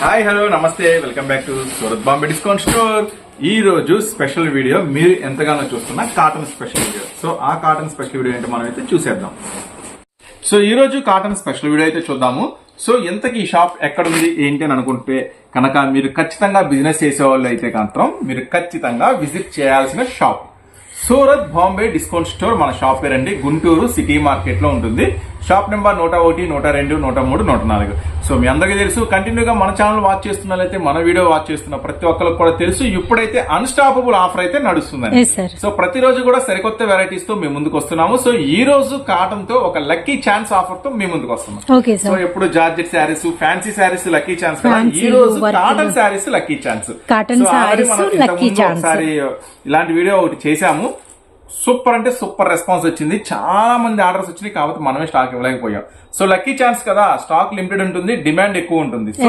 Hi hello నమస్తే. Welcome back to Surat Bombay discount store ఈ రోజు స్పెషల్ వీడియో మీరు ఎంతగానో చూస్తున్న కాటన్ స్పెషల్ వీడియో సో ఆ కాటన్ స్పెషల్ వీడియో ఏంటో మనం అయితే చూసేద్దాం. సో ఈ రోజు కాటన్ స్పెషల్ వీడియో అయితే చూద్దాము. సో ఎంతకి ఈ షాప్ ఎక్కడుంది ఏంటి అని అనుకుంటే కనుక మీరు ఖచ్చితంగా బిజినెస్ చేసేవాళ్ళు అయితే మాత్రం మీరు ఖచ్చితంగా విజిట్ చేయాల్సిన shop Surat Bombay discount store మన షాప్ పేరండి. గుంటూరు సిటీ మార్కెట్లో ఉంటుంది. షాప్ నెంబర్ నూట ఒకటి నూట రెండు నూట మూడు నూట నాలుగు. సో మీ అందరికీ తెలుసు కంటిన్యూగా మన ఛానల్ వాచ్ చేస్తున్నట్లయితే మన వీడియో వాచ్ చేస్తున్న ప్రతి ఒక్కరికి కూడా తెలుసు ఇప్పుడైతే అన్స్టాపబుల్ ఆఫర్ అయితే నడుస్తుందండి. Sir. సో ప్రతిరోజు కూడా సరికొత్త వెరైటీస్తో మేము ముందుకు వస్తున్నాము. సో ఈ రోజు కాటన్తో ఒక లక్కీ ఛాన్స్ ఆఫర్తో మేము ముందుకు వస్తున్నాం. సో ఎప్పుడు georgette sarees fancy sarees lucky chance ఈ రోజు. Cotton sarees lucky chance Cotton so already sarees, మనం ఇంతకు lucky ముందు chance. ఒకసారి ఇలాంటి వీడియో ఒకటి చేశాము. సూపర్ అంటే సూపర్ రెస్పాన్స్ వచ్చింది. చాలా మంది ఆర్డర్స్ వచ్చినాయి కాబట్టి మనమే స్టాక్ ఇవ్వలేకపోయాం. సో లక్కీ ఛాన్స్ కదా స్టాక్ లిమిటెడ్ ఉంటుంది డిమాండ్ ఎక్కువ ఉంటుంది. సో.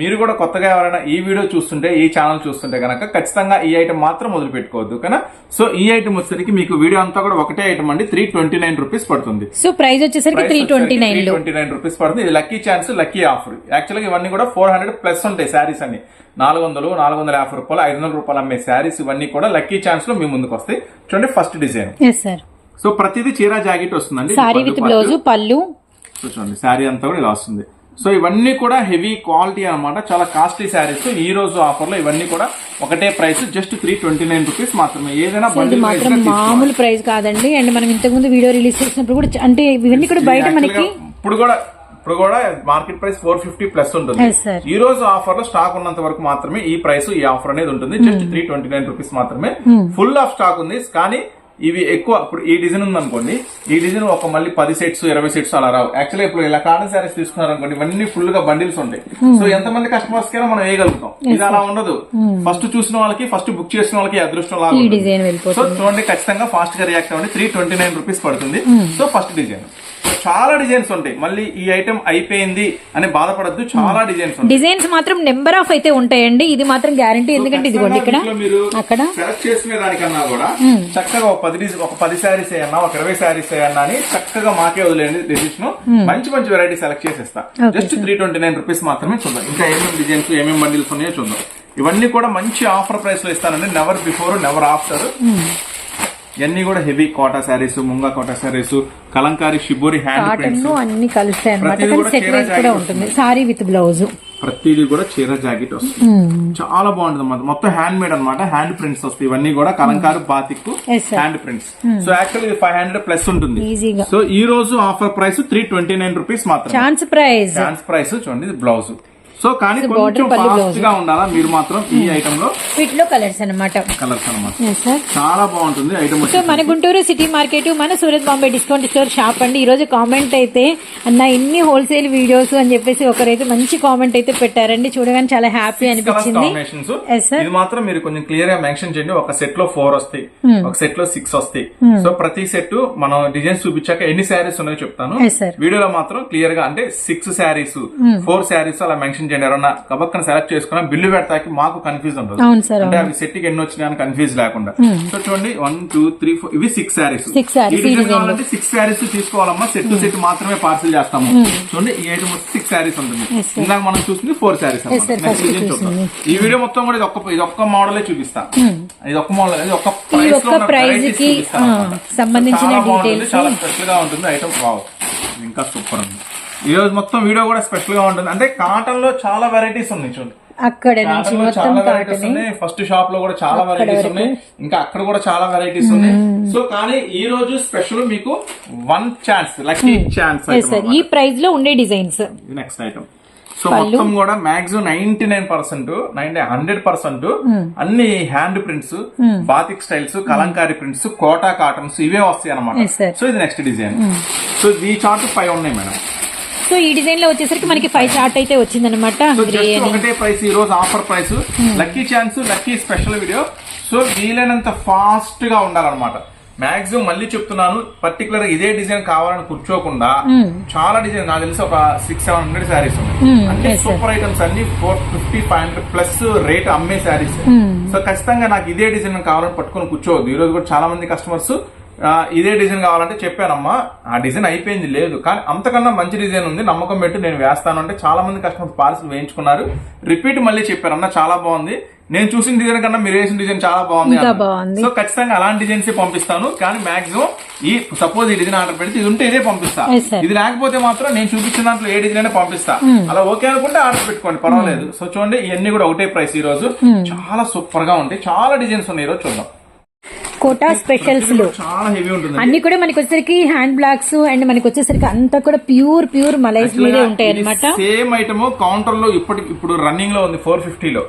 మీరు కూడా కొత్తగా ఎవరైనా ఈ వీడియో చూస్తుంటే ఈ ఛానల్ చూస్తుంటే కనుక ఖచ్చితంగా ఈ ఐటమ్ మాత్రం మొదలు పెట్టుకోవద్దు కానీ సో ఈ ఐటమ్ వచ్చేసరికి మీకు వీడియో అంతా కూడా ఒకటే ఐటమ్ అండి త్రీ ట్వంటీ నైన్ రూపీస్ పడుతుంది. సో ప్రైస్ వచ్చేసరికి three twenty nine twenty nine rupees పడుతుంది. ఇది లక్కీ ఛాన్స్ లక్కీ ఆఫర్. యాక్చువల్గా ఇవన్నీ కూడా ఫోర్ హండ్రెడ్ ప్లస్ ఉంటాయి శారీస్ అన్ని. నాలుగు వందలు నాలుగు వందల యాభై రూపాయలు ఐదు వందల రూపాయలు అమ్మే శారీస్ ఇవన్నీ కూడా లక్కీ ఛాన్స్లో మీ ముందుకు వస్తాయి. చూడండి ఫస్ట్ డిజైన్. సో ప్రతిదీ చీర జాకెట్ వస్తుందండి. Sorry with. బ్లౌజ్ పళ్ళు. చూడండి శారీ అంతా కూడా ఇలా వస్తుంది. సో ఇవన్నీ కూడా హెవీ క్వాలిటీ అన్నమాట. చాలా కాస్ట్లీ శారీస్ ఈ రోజు ఆఫర్లో ఇవన్నీ కూడా ఒకటే price just three twenty nine rupees మాత్రమే. ఏదైనా మాత్రం మామూలు ప్రైస్ కాదండి. అండ్ మనం ఇంతకు ముందు వీడియో రిలీజ్ చేసినప్పుడు కూడా అంటే ఇవన్నీ కూడా బయట మనకి ఇప్పుడు కూడా ఇప్పుడు కూడా market price four fifty plus ఉంటుంది. ఈ రోజు ఆఫర్లో స్టాక్ ఉన్నంత వరకు మాత్రమే ఈ ప్రైస్ ఈ ఆఫర్ అనేది ఉంటుంది. Just three twenty nine rupees మాత్రమే. ఫుల్ ఆఫ్ స్టాక్ ఉంది. కానీ ఇవి ఎక్కువ ఇప్పుడు ఈ డిజైన్ ఉంది అనుకోండి ఈ డిజైన్ ఒక మళ్ళీ పది సెట్స్ ఇరవై సెట్స్ అలా రావు. యాక్చువల్లీ ఇప్పుడు ఇలా కాటన్ శారీస్ తీసుకున్నారు అనుకోండి ఇవన్నీ ఫుల్గా బండిల్స్ ఉంటాయి. సో ఎంతమంది కస్టమర్స్ కైనా మనం వేయగలుగుతాం. ఇది అలా ఉండదు. ఫస్ట్ చూసిన వాళ్ళకి ఫస్ట్ బుక్ చేసిన వాళ్ళకి అదృష్టం లాగా సో చూడండి ఖచ్చితంగా ఫాస్ట్గా రియాక్ట్ అవ్వండి. త్రీ ట్వంటీ నైన్ రూపీస్ పడుతుంది సో ఫస్ట్ డిజైన్ చాలా డిజైన్స్ ఉంటాయి. మళ్ళీ ఈ ఐటమ్ అయిపోయింది అని బాధపడద్దు. చాలా డిజైన్స్ ఉంటాయి. డిజైన్స్ మాత్రం నెంబర్ ఆఫ్ అయితే ఉంటాయండి. ఇది మాత్రం గ్యారంటీ. ఎందుకంటే ఇదిగోండి ఇక్కడ. మీరు అక్కడ. సెలెక్ట్ చేసుకునే దానికన్నా కూడా చక్కగా ఒక పది ఒక పది శారీస్ అయ్యన్నా ఒక ఇరవై శారీస్ అయ్యన్నా అని చక్కగా మాకే వదిలేండి డెసిషన్ మంచి మంచి వెరైటీ సెలెక్ట్ చేసేస్తా. Just three twenty nine rupees మాత్రమే చూద్దాం. ఇంకా ఏమేమి డిజైన్స్ ఏమేమి బండిల్స్ ఉన్నాయో చూద్దాం. ఇవన్నీ కూడా మంచి ఆఫర్ ప్రైస్లో ఇస్తానండి. నెవర్ బిఫోర్ నెవర్ ఆఫ్టర్ ఇవన్నీ కూడా heavy Kota sarees Munga Kota sarees Kalamkari shibori hand cotton అన్ని కలుస్తాయి అనమాట ప్రతిదీ కానీ కూడా సెట్ ఉంటుంది. సారీ విత్ బ్లౌజ్ ప్రతిదీ కూడా చీర జాకెట్ వస్తుంది. చాలా బాగుంటుంది అన్నమాట. మొత్తం హ్యాండ్ మేడ్ అన్నమాట. హ్యాండ్ ప్రింట్స్ వస్తాయి. ఇవన్నీ కూడా Kalamkari batik. Hand prints so actually five hundred plus ఉంటుంది. సో ఈ రోజు offer price three twenty nine rupees మాత్రం ఛాన్స్ ప్రైస్ ఛాన్స్ ప్రైస్ చూడండి బ్లౌజ్ సో కానీ కొంచెం ఫాస్ట్గా ఉండాలా? మీరు మాత్రం ఈ ఐటమ్లో వీటిలో కలర్స్ అనమాట కలర్స్ అన్నమాట. సార్ చాలా బాగుంటుంది ఐటమ్ సో మన గుంటూరు సిటీ మార్కెట్ మన Surat Bombay discount store shop అండి. ఈ రోజు కామెంట్ అయితే అన్న ఇన్ని హోల్సేల్ వీడియోస్ అని చెప్పేసి ఒకరైతే మంచి కామెంట్ అయితే పెట్టారండి. చూడగానే చాలా హ్యాపీ అనిపించింది. ఇది మాత్రం మీరు కొంచెం క్లియర్గా మెన్షన్ చేయండి. ఒక సెట్లో ఫోర్ వస్తాయి. Hmm. ఒక సెట్లో సిక్స్ వస్తాయి సో ప్రతి సెట్ మనం డిజైన్స్ చూపించాక ఎన్ని శారీస్ ఉన్నాయో చెప్తాను. వీడియోలో మాత్రం క్లియర్గా అంటే six sarees Hmm. Four sarees అలా మెన్షన్ చేయండి. ఎవరన్నా కబక్కన సెలెక్ట్ చేసుకున్నా బిల్లు పెడతాకి మాకు కన్ఫ్యూజ్ సార్ అంటే అవి సెట్కి ఎన్ని వచ్చినాయని కన్ఫ్యూజ్ లేకుండా. సో చూడండి వన్ టూ త్రీ ఫోర్ ఇవి సిక్స్ శారీస్ Hmm. లో. సిక్స్ శారీస్ తీసుకోవాలమ్మా. సెట్ టు సెట్ మాత్రమే పార్సిల్ చేస్తాము. చూడండి ఈ ఐటమ్ వచ్చి సిక్స్ శారీస్ ఉంటుంది. Hmm. ఇందాక మనం చూసింది ఫోర్ శారీస్. ఈ వీడియో మొత్తం కూడా ఇది ఒక్క ఇది ఒక్క మోడలే చూపిస్తా. ఇది ఒక్క మోడల్ ఇది ఒక్క Hmm. లో varieties కి. సంబంధించిన డీటెయిల్స్ చాలా స్పెషల్గా ఉంటుంది ఐటమ్ వావ్ ఇంకా సూపర్ ఉంది. ఈ రోజు మొత్తం వీడియో కూడా స్పెషల్గా ఉంటుంది. అంటే కాటన్లో చాలా వెరైటీస్ ఉన్నాయి చూడండి అక్కడ నుంచి మొత్తం చాలా వెరైటీస్ ఉన్నాయి. ఫస్ట్ షాప్లో కూడా చాలా వెరైటీస్ ఉన్నాయి. ఇంకా అక్కడ కూడా చాలా వెరైటీస్ ఉన్నాయి. సో కానీ ఈ రోజు స్పెషల్ మీకు వన్ ఛాన్స్ లక్కీ ఛాన్స్ ఈ ప్రైస్లో ఉండే డిజైన్స్ నెక్స్ట్ ఐటమ్ సో మొత్తం కూడా maximum ninety nine percent ninety hundred percent అన్ని hand prints batik styles Kalamkari prints Kota cottons ఇవే వస్తాయి అనమాట. సో ఇది నెక్స్ట్ డిజైన్ సో ఈ చార్ట్ ఫైవ్ ఉన్నాయి మేడం సో ఈ డిజైన్లో వచ్చేసరికి మనకి ఫైవ్ చార్ట్ అయితే వచ్చిందనమాట ఒకటే ప్రైస్ ఈ రోజు offer price lucky chance lucky special video so వీలైనంత ఫాస్ట్గా ఉండాలన్నమాట. మాక్సిమం మళ్ళీ చెప్తున్నాను పర్టికులర్ ఇదే డిజైన్ కావాలని కూర్చోకుండా చాలా డిజైన్ నాకు తెలిసి ఒక సిక్స్ సెవెన్ హండ్రెడ్ శారీస్ ఉన్నాయి. అంటే yes, sir. సూపర్ ఐటమ్స్ అన్ని four fifty five hundred plus rate అమ్మే శారీస్ సో ఖచ్చితంగా నాకు ఇదే డిజైన్ కావాలని పట్టుకొని కూర్చోవద్దు. ఈ రోజు కూడా చాలా మంది కస్టమర్స్ ఇదే డిజైన్ కావాలంటే చెప్పానమ్మా. ఆ డిజైన్ అయిపోయింది లేదు. కానీ అంతకన్నా మంచి డిజైన్ ఉంది. నమ్మకం పెట్టి నేను వేస్తాను అంటే చాలా మంది కస్టమర్స్ పార్సల్ వేయించుకున్నారు. రిపీట్ మళ్ళీ చెప్పారు అన్న చాలా బాగుంది. నేను చూసిన డిజైన్ కన్నా మీరు వేసిన డిజైన్ చాలా బాగుంది. సో ఖచ్చితంగా అలాంటి డిజైన్స్ పంపిస్తాను. కానీ మాక్సిమం ఈ సపోజ్ ఈ డిజైన్ ఆర్డర్ పెడితే ఇది ఉంటే ఇదే పంపిస్తా. ఇది లేకపోతే మాత్రం నేను చూపించిన దాంట్లో ఏ డిజైన్ అయినా పంపిస్తా. అలా ఓకే అనుకుంటే ఆర్డర్ పెట్టుకోండి పర్వాలేదు. సో చూడండి ఇవన్నీ కూడా ఒకటే ప్రైస్ ఈ రోజు చాలా సూపర్గా ఉంటాయి. చాలా డిజైన్స్ ఉన్నాయి ఈ రోజు చూద్దాం. కోటా స్పెషల్స్లో. చాలా హెవీ ఉంటుంది అన్ని కూడా మనకి వచ్చేసరికి హ్యాండ్ బ్లాక్స్ అండ్ మనకి వచ్చేసరికి అంతా కూడా ప్యూర్ ప్యూర్ మలైస్ మీదే ఉంటాయి అనమాట సేమ్ ఐటమ్ కౌంటర్లో ఇప్పటి ఇప్పుడు రన్నింగ్లో ఉంది ఫోర్ ఫిఫ్టీలో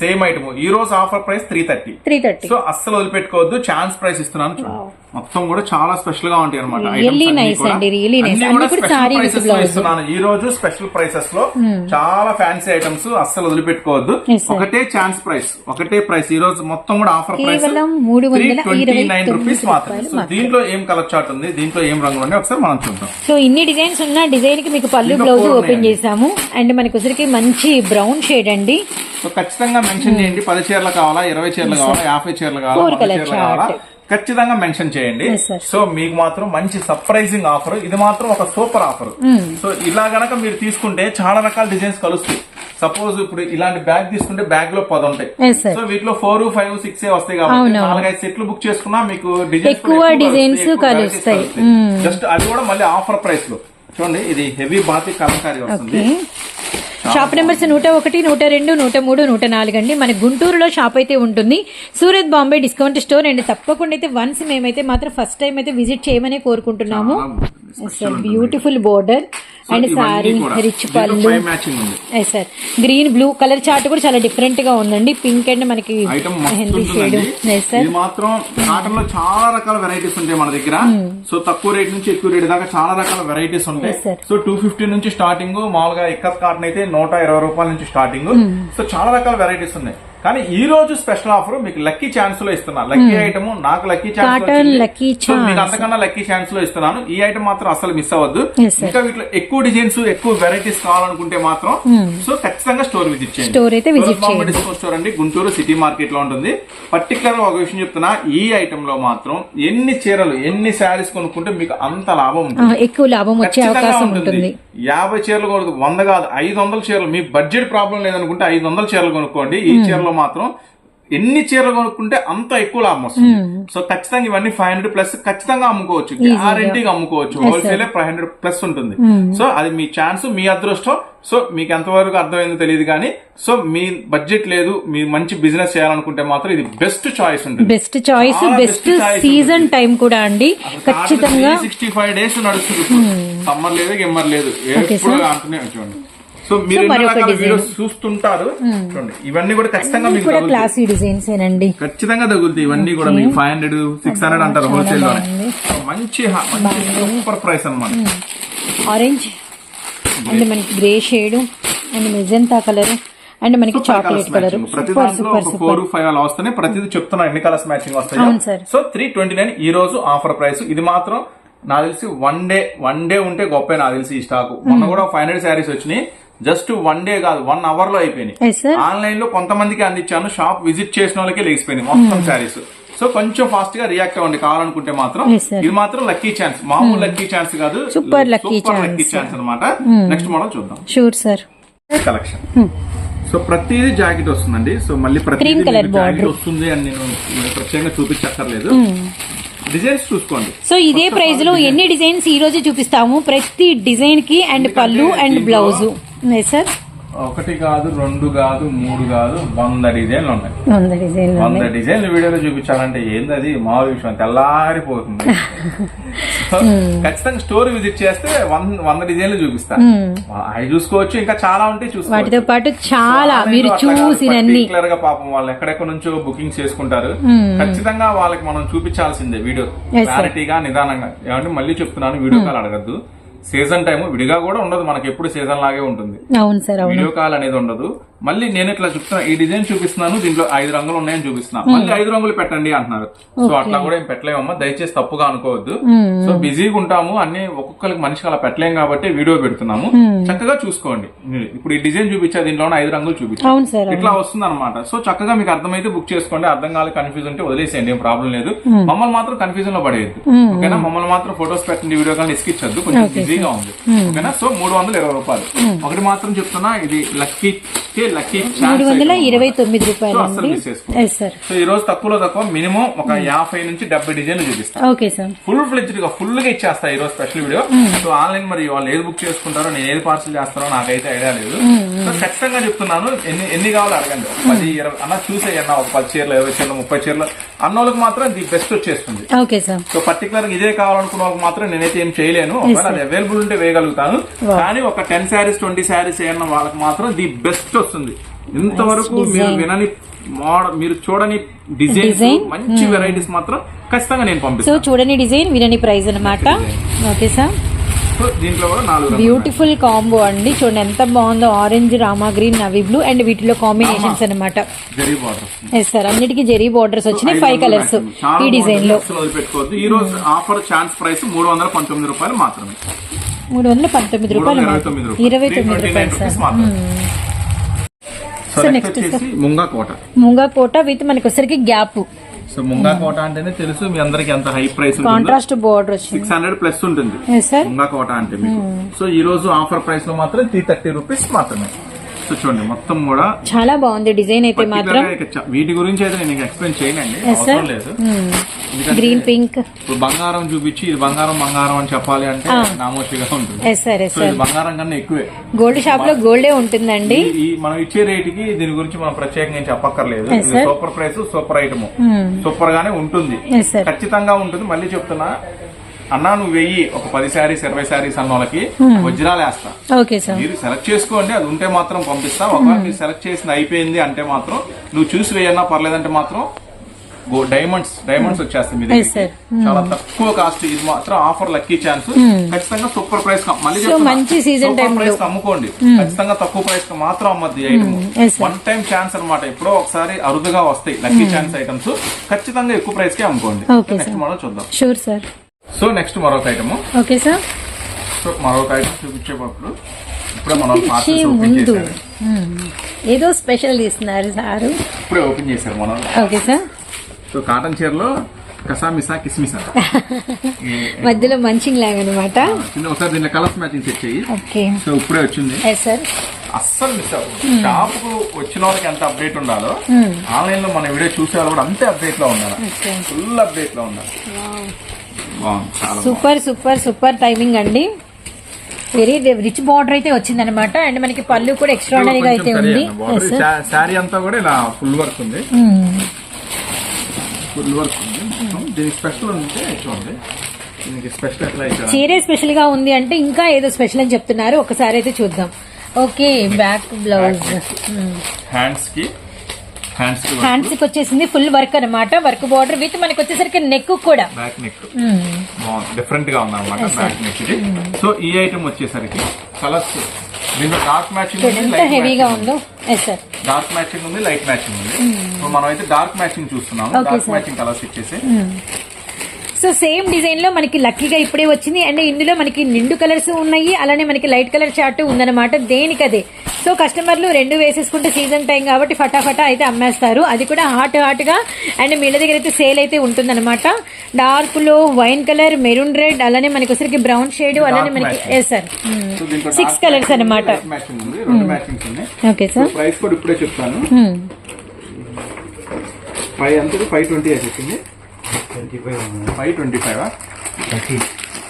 సేమ్ ఐటమ్ ఈ రోజు offer price three thirty three thirty so అస్సలు వదిలిపెట్టుకోవద్దు. ఛాన్స్ ప్రైస్ ఇస్తున్నాను మొత్తం కూడా చాలా స్పెషల్గా ఉంటాయి అనమాట ఈ రోజు స్పెషల్ ప్రైసెస్లో చాలా ఫ్యాన్సీ ఐటమ్స్ అస్సలు వదిలిపెట్టుకోవద్దు. ఒకటే ఛాన్స్ ప్రైస్ ఒకటే ప్రైస్ ఈ రోజు మొత్తం కూడా ఆఫర్ ప్రైస్ మూడు వందల నైన్ రూపీస్ మాత్రమే. సో దీంట్లో ఏం కలర్ చార్ట్ ఉంది? దీంట్లో ఏం ఉన్నాయి ఒకసారి మనం చూద్దాం. సో ఇన్ని డిజైన్స్ ఉన్న డిజైన్కి మీకు పళ్ళు బ్లౌజ్ ఓపెన్. చేసాము అండ్ మనకి వచ్చరికి మంచి బ్రౌన్ షేడ్ అండి. సో ఖచ్చితంగా మెన్షన్ చేయండి. పది చీరలు కావాలా? ఇరవై చీరలు కావాలా? యాభై చీరలు కావాలా. ఖచ్చితంగా మెన్షన్ చేయండి. సో మీకు మాత్రం మంచి సర్ప్రైజింగ్ ఆఫర్ ఇది మాత్రం ఒక సూపర్ ఆఫర్ సో ఇలా గనక మీరు తీసుకుంటే చాలా రకాల డిజైన్స్ కలుస్తాయి. సపోజ్ ఇప్పుడు ఇలాంటి బ్యాగ్ తీసుకుంటే బ్యాగ్లో పది ఉంటాయి. సో వీటిలో ఫోర్ ఫైవ్ సిక్స్ వస్తాయి కాబట్టి. నాలుగైదు సెట్లు బుక్ చేసుకున్నా మీకు డిజైన్స్ ఎక్కువ designs కలుస్తాయి. జస్ట్ అది కూడా మళ్ళీ ఆఫర్ ప్రైస్లో. చూడండి ఇది హెవీ బాతి కలంకారీ వస్తుంది. షాప్ నెంబర్స్ నూట ఒకటి నూట రెండు నూట మూడు నూట నాలుగు అండి. మన గుంటూరులో షాప్ అయితే ఉంటుంది. Surat Bombay discount store and తప్పకుండా అయితే వన్స్ మేమైతే మాత్రం ఫస్ట్ టైం అయితే విజిట్ చేయమని కోరుకుంటున్నాము. Beautiful border and saree rich పళ్ళు yes sir green blue colour chart కూడా. చాలా డిఫరెంట్గా ఉందండి. పింక్ అండ్ మనకి మెహందీ షేడ్ ఎస్ సార్ మాత్రం కాటన్లో చాలా రకాల వెరైటీస్ ఉంటాయి మన దగ్గర. సో తక్కువ రేట్ నుంచి ఎక్కువ రేట్ దాకా చాలా రకాల వెరైటీస్ ఉంటాయి. సో టూ ఫిఫ్టీ నుంచి స్టార్టింగ్ మామూలుగా ఇక్కత్ కాటన్ అయితే నూట ఇరవై రూపాయల నుంచి స్టార్టింగ్ సో చాలా రకాల వెరైటీస్ ఉన్నాయి. కానీ ఈ రోజు స్పెషల్ ఆఫర్ మీకు లక్కీ ఛాన్స్లో ఇస్తున్నా. లక్కీ ఐటమ్ నాకు లక్కీ ఛాన్స్ మీకు. అంతకన్నా లక్కీ ఛాన్స్లో ఇస్తున్నాను. ఈ ఐటమ్ మాత్రం అసలు మిస్ అవ్వద్దు. ఇంకా వీటిలో ఎక్కువ డిజైన్స్ ఎక్కువ వెరైటీస్ కావాలనుకుంటే మాత్రం సో ఖచ్చితంగా స్టోర్ విజిట్ చేయండి. అయితే. డిస్కౌంట్ స్టోర్ అండి. గుంటూరు సిటీ మార్కెట్లో ఉంటుంది. పర్టికులర్ ఒక విషయం చెప్తున్నా ఈ ఐటమ్లో మాత్రం ఎన్ని చీరలు ఎన్ని శారీస్ కొనుక్కుంటే మీకు అంత లాభం ఎక్కువ లాభం వచ్చే అవకాశం ఉంటుంది. ఉంటుంది. యాభై చీరలు కొనుక్కు వంద కాదు ఐదు వందల చీరలు. మీ బడ్జెట్ ప్రాబ్లం లేదనుకుంటే ఐదు వందల చీరలు కొనుక్కోండి. ఈ చీరలో మాత్రం ఎన్ని చీరలు కొనుక్కుంటే అంత ఎక్కువ లాభం వస్తుంది. సో ఖచ్చితంగా ఇవన్నీ ఫైవ్ హండ్రెడ్ ప్లస్ ఖచ్చితంగా అమ్ముకోవచ్చు. గ్యారంటీగా అమ్ముకోవచ్చు. హోల్సేల్ ఫైవ్ హండ్రెడ్ ప్లస్ ఉంటుంది. సో అది మీ ఛాన్స్ మీ అదృష్టం. సో మీకు ఎంతవరకు అర్థమైందో తెలియదు కానీ సో మీ బడ్జెట్ లేదు మీ మంచి బిజినెస్ చేయాలనుకుంటే మాత్రం ఇది బెస్ట్ చాయిస్ ఉంటుంది. Best choice best season. Time కూడా అండి. ఖచ్చితంగా. సిక్స్టీ ఫైవ్ డేస్ నడుస్తుంది సమ్మర్ లేదు గిమ్మర్ లేదు. ఎప్పుడు. అంటూనే చూడండి. సో మీరు ఎన్నో రకాల. వీడియోస్ చూస్తుంటారు. చూడండి. ఇవన్నీ కూడా ఖచ్చితంగా మీకు కూడా. క్లాసీ డిజైన్స్ ఏనండి. ఖచ్చితంగా తగులుతాయి. ఇవన్నీ కూడా మీకు ఫైవ్ హండ్రెడ్ సిక్స్ హండ్రెడ్ అంటారు హోల్సేల్లోనే. మంచి సూపర్ ప్రైస్ అన్నమాట. ఆరెంజ్ అండ్ మనకి grey shade and magenta colour and మనకి చాక్లెట్ కలర్ ఫోర్ ఫైవ్ అలా వస్తాయి ప్రతిదీ చెప్తున్నా ఎన్ని కలర్స్ మ్యాచింగ్. వస్తాయి. సో త్రీ ట్వంటీ నైన్ ఈ రోజు ఆఫర్ ప్రైస్ ఇది మాత్రం నాకు తెలిసి వన్ డే వన్ డే ఉంటే గొప్ప నాకు తెలిసి ఈ స్టాక్ మొన్న కూడా ఫైవ్ హండ్రెడ్ శారీస్ వచ్చినాయి. జస్ట్ వన్ డే కాదు వన్ అవర్లో అయిపోయినాయి ఆన్లైన్లో కొంతమందికి అందించాను షాప్ విజిట్ చేసిన వాళ్ళకే లేచిపోయింది మొత్తం శారీస్. సో కొంచెం ఫాస్ట్గా రియాక్ట్ అవ్వండి కావాలనుకుంటే మాత్రం. ఇది మాత్రం లక్కీ ఛాన్స్ మామూలు లక్కీ ఛాన్స్ కాదు. సూపర్. లక్కీ ఛాన్స్ అనమాట నెక్స్ట్ మోడల్ చూద్దాం. షూర్ సార్ కలెక్షన్ సో ప్రతిదీ జాకెట్ వస్తుందండి. సో మళ్ళీ ప్రతి border. వస్తుంది అని నేను ప్రత్యేకంగా చూపించక్కర్లేదు. డిజైన్స్ చూసుకోండి. సో ఇదే ప్రైస్లో ఎన్ని డిజైన్స్ ఈ రోజు చూపిస్తాము. ప్రతి డిజైన్కి అండ్ పళ్ళు అండ్ బ్లౌజ్ సార్? ఒకటి కాదు రెండు కాదు మూడు కాదు వంద డిజైన్లు ఉన్నాయి. వంద డిజైన్లు వంద డిజైన్లు వీడియోలో చూపించాలంటే ఏంది అది మామూలు విషయం తెల్లారిపోతుంది. ఖచ్చితంగా స్టోర్ విజిట్ చేస్తే వంద డిజైన్లు చూపిస్తా. అవి చూసుకోవచ్చు ఇంకా చాలా ఉంటాయి వాటితో చూసుకోవచ్చు పాటు చాలా మీరు చూసినన్ని. క్లియర్గా పాపం వాళ్ళు ఎక్కడెక్కడ నుంచో బుకింగ్ చేసుకుంటారు. ఖచ్చితంగా వాళ్ళకి మనం చూపించాల్సిందే వీడియో. క్లారిటీగా నిదానంగా. ఏమంటే మళ్ళీ చెప్తున్నాను వీడియో కాల్ అడగద్దు. సీజన్ టైం విడిగా కూడా ఉండదు. మనకి ఎప్పుడు సీజన్ లాగే ఉంటుంది. అవును సార్ అవును. వీడియో కాల్ అనేది ఉండదు. మళ్ళీ నేను ఇట్లా చెప్తున్నా ఈ డిజైన్ చూపిస్తున్నాను దీంట్లో ఐదు రంగులు ఉన్నాయని చూపిస్తున్నా మళ్ళీ ఐదు రంగులు పెట్టండి అంటున్నారు. సో అట్లా కూడా ఏం పెట్టలేమమ్మా దయచేసి తప్పుగా అనుకోవద్దు. సో బిజీగా ఉంటాము అన్ని ఒక్కొక్కరికి మనిషికి అలా పెట్టలేం కాబట్టి వీడియో పెడుతున్నాము. చక్కగా చూసుకోండి. ఇప్పుడు ఈ డిజైన్ చూపించా దీంట్లో ఐదు రంగులు చూపించా. ఇట్లా వస్తుంది అనమాట సో చక్కగా మీకు అర్థమైతే బుక్ చేసుకోండి అర్థం కావాలి కన్ఫ్యూజ్ ఉంటే వదిలేసేయండి ఏం ప్రాబ్లం లేదు. మమ్మల్ని మాత్రం కన్ఫ్యూజన్లో పడేయద్దు ఓకేనా? మమ్మల్ని మాత్రం ఫొటోస్ పెట్టండి వీడియో కానీ ఇసుకిచ్చద్దు కొంచెం బిజీగా ఉంది ఓకేనా? సో మూడు వందల ఇరవై రూపాయలు. ఒకటి మాత్రం చెప్తున్నా ఇది లక్కీ లక్కీ మూడు వందల ఇరవై తొమ్మిది రూపాయలు అండి సార్ సో ఈ రోజు తక్కువలో తక్కువ మినిమం ఒక యాభై నుంచి డెబ్బై డిజైన్లు చూపిస్తాను ఓకే సార్ ఫుల్ ఫ్లెడ్జ్డ్గా ఫుల్గా ఇచ్చేస్తా ఈ రోజు స్పెషల్ వీడియో సో ఆన్లైన్ మరి వాళ్ళు ఏది బుక్ చేసుకుంటారో నేను ఏది పార్సల్ చేస్తారో నాకైతే ఐడియా లేదు. సో ఖచ్చితంగా చెప్తున్నాను ఎన్ని ఎన్ని కావాలో అడగండి. పది ఇరవై అన్న చూసేయన్న ఒక పది చీరలు ఇరవై చీరలు ముప్పై చీరలు. అన్న వాళ్ళకి మాత్రం ది బెస్ట్ వచ్చేస్తుంది. ఓకే సార్ సో పర్టికులర్ ఇదే కావాలనుకున్న వాళ్ళకి మాత్రం నేనైతే ఏం చేయలేను. ఒకవేళ అది అవైలబుల్ ఉంటే వేయగలుగుతాను. కానీ ఒక టెన్ శారీస్ ట్వంటీ శారీస్ ఏమన్నా వాళ్ళకి మాత్రం ది బెస్ట్ వస్తుంది. ఇంతవరకు మీరు వినని మోడల్ మీరు చూడని డిజైన్స్ మంచి వెరైటీస్ మాత్రం ఖచ్చితంగా నేను సో పంపిస్తాను. చూడని డిజైన్ వినని ప్రైస్ అన్నమాట. ఓకే సార్ సో దీంట్లో కూడా నాలుగు రంగులు బ్యూటిఫుల్ కాంబో అండి. చూడండి ఎంత బాగుందో. Orange Rama green navy blue and వీటిలో కాంబినేషన్స్ ఎస్ సార్ అన్నిటికీ జెరీ బార్డర్స్ వచ్చినాయి. ఫైవ్ కలర్స్ ఈ డిజైన్లో. వదిలిపెట్టుకోవద్దు. ఈ రోజు ఆఫర్ ఛాన్స్ ప్రైస్ మూడు వందల పంతొమ్మిది రూపాయలు మాత్రమే. మూడు వందల పంతొమ్మిది రూపాయలు ఇరవై. తొమ్మిది రూపాయలు. Sir so next Munga Kota Munga Kota with మనకి వచ్చరికి గ్యాప్ సో ముంగా కోట అంటేనే తెలుసు మీ అందరికి ఎంత high price contrast border six hundred plus ఉంటుంది. ముంగా కోట అంటే మీకు. సో ఈ రోజు ఆఫర్ ప్రైస్లో మాత్రం త్రీ థర్టీ రూపీస్ మాత్రమే. సో చూడండి మొత్తం కూడా చాలా బాగుంది డిజైన్ అయితే మాత్రం. వీటి గురించి అయితే నేను ఎక్స్ప్లెయిన్ చేయనండి. అవసరం లేదు. గ్రీన్ పింక్ ఇప్పుడు బంగారం చూపించి ఇది బంగారం బంగారం అని చెప్పాలి అంటే నామోషిగా ఉంటుంది. బంగారం కన్నా ఎక్కువే. గోల్డ్ షాప్లో గోల్డే ఉంటుందండి. మనం ఇచ్చే రేటుకి దీని గురించి మనం ప్రత్యేకంగా చెప్పక్కర్లేదు. Super price super item super గానే ఉంటుంది. ఖచ్చితంగా ఉంటుంది. మళ్ళీ చెప్తున్నా అన్నా నువ్వు వెయ్యి. ఒక పది శారీస్ ఇరవై శారీస్ అన్న వాళ్ళకి వజ్రాలు వేస్తా. Okay sir. మీరు సెలెక్ట్ చేసుకోండి. అది ఉంటే మాత్రం పంపిస్తా. ఒకవేళ మీరు సెలెక్ట్ చేసింది అయిపోయింది అంటే మాత్రం నువ్వు చూసి వేయన్నా పర్లేదంటే మాత్రం గో- డైమండ్స్ డైమండ్స్ వచ్చేస్తాయి మీ. చాలా తక్కువ కాస్ట్ ఇది మాత్రం ఆఫర్ లక్కీ ఛాన్స్ ఖచ్చితంగా సూపర్ ప్రైస్ మళ్ళీ మంచి లో. ప్రైస్ అమ్ముకోండి. ఖచ్చితంగా తక్కువ ప్రైస్ మాత్రం అమ్మద్ది ఐటమ్. వన్ టైం ఛాన్స్ అన్నమాట. ఎప్పుడో ఒకసారి అరుదుగా వస్తాయి లక్కీ ఛాన్స్ ఐటమ్స్ ఖచ్చితంగా ఎక్కువ ప్రైస్కి అమ్ముకోండి. నెక్స్ట్. మనం చూద్దాం. షూర్ సార్ సో నెక్స్ట్ మరొక ఐటమ్ ఓకే సార్ సో మరొక ఐటమ్ చూపించేటప్పుడు ఇప్పుడే మనం పార్సల్స్ ఓపెన్ చేశారు. మ్మ్. ఏదో స్పెషల్ తీస్తున్నారు సారు. ఇప్పుడే ఓపెన్ చేశారు మనం. ఓకే సార్ సో కాటన్ చీరలో కసామిసా కిస్మిసా. మధ్యలో మంచింగ్ లాగా అనమాట ఒకసారి దీంట్లో కలర్స్ మ్యాచింగ్ సెట్ చెయ్యి ఓకే సో ఇప్పుడే వచ్చింది. సార్ అస్సలు మిస్ అవ్వదు. షాప్కు వచ్చిన వాళ్ళకి ఎంత అప్డేట్ ఉండాలో ఆన్లైన్లో మన వీడియో చూసే వాళ్ళు కూడా అంతే అప్డేట్లో ఉండాలి. ఫుల్ అప్డేట్లో ఉండాలి. సూపర్ సూపర్ సూపర్ టైమింగ్ అండి. వెరీ రిచ్ బార్డర్ అయితే వచ్చిందనమాట అండ్ మనకి పళ్ళు కూడా ఎక్స్ట్రాడనరీగా అయితే ఉంది. శారీ అంతా కూడా ఇలా ఫుల్ వర్క్ ఉంది. ఫుల్ వర్క్ ఉంది. దీనికి స్పెషల్ ఉంటే చూడండి. ఇచ్చారు? చీరే స్పెషల్గా ఉంది అంటే ఇంకా ఏదో స్పెషల్ అని చెప్తున్నారు. ఒకసారి అయితే చూద్దాం. ఓకే బ్యాక్ బ్లౌజ్ హ్యాండ్స్కి హ్యాండ్స్కి వచ్చేసింది ఫుల్ వర్క్ అన్నమాట. వర్క్ బార్డర్ విత్ మనకి వచ్చేసరికి నెక్ కూడా. బ్యాక్ నెక్ డిఫరెంట్గా ఉంది అనమాట బ్యాక్ నెక్ ఇది. సో ఈ ఐటమ్ వచ్చేసరికి కలర్స్ దీంట్లో డార్క్ మ్యాచింగ్ ఉంది హెవీగా ఉంది. డార్క్ మ్యాచింగ్ ఉంది లైట్ మ్యాచింగ్ ఉంది. సో మనం అయితే డార్క్ మ్యాచింగ్ చూస్తున్నాము. డార్క్. మ్యాచింగ్ కలర్స్ ఇచ్చేసి. సో సేమ్ డిజైన్లో మనకి లక్కీగా ఇప్పుడే వచ్చింది. అండ్ ఇందులో మనకి నిండు కలర్స్ ఉన్నాయి. అలానే మనకి లైట్ కలర్ చార్ట్ ఉందన్నమాట. దేనికదే? సో కస్టమర్లు రెండు వేసేసుకుంటే సీజన్ టైం కాబట్టి ఫటాఫటా అయితే అమ్మేస్తారు. అది కూడా హాట్ హాట్గా అండ్ వీళ్ళ దగ్గర అయితే సేల్ అయితే ఉంటుందన్నమాట. డార్క్లో వైన్ కలర్ మెరూన్ రెడ్ అలానే మనకి వచ్చరికి బ్రౌన్ షేడ్ అలానే మనకి. ఎస్ సార్ సిక్స్ కలర్స్ ఉన్నాయి. ఓకే సార్ ప్రైస్ కూడా ఇప్పుడే చెప్తాను. ఫైవ్ ఫైవ్ ట్వంటీ వచ్చింది five twenty five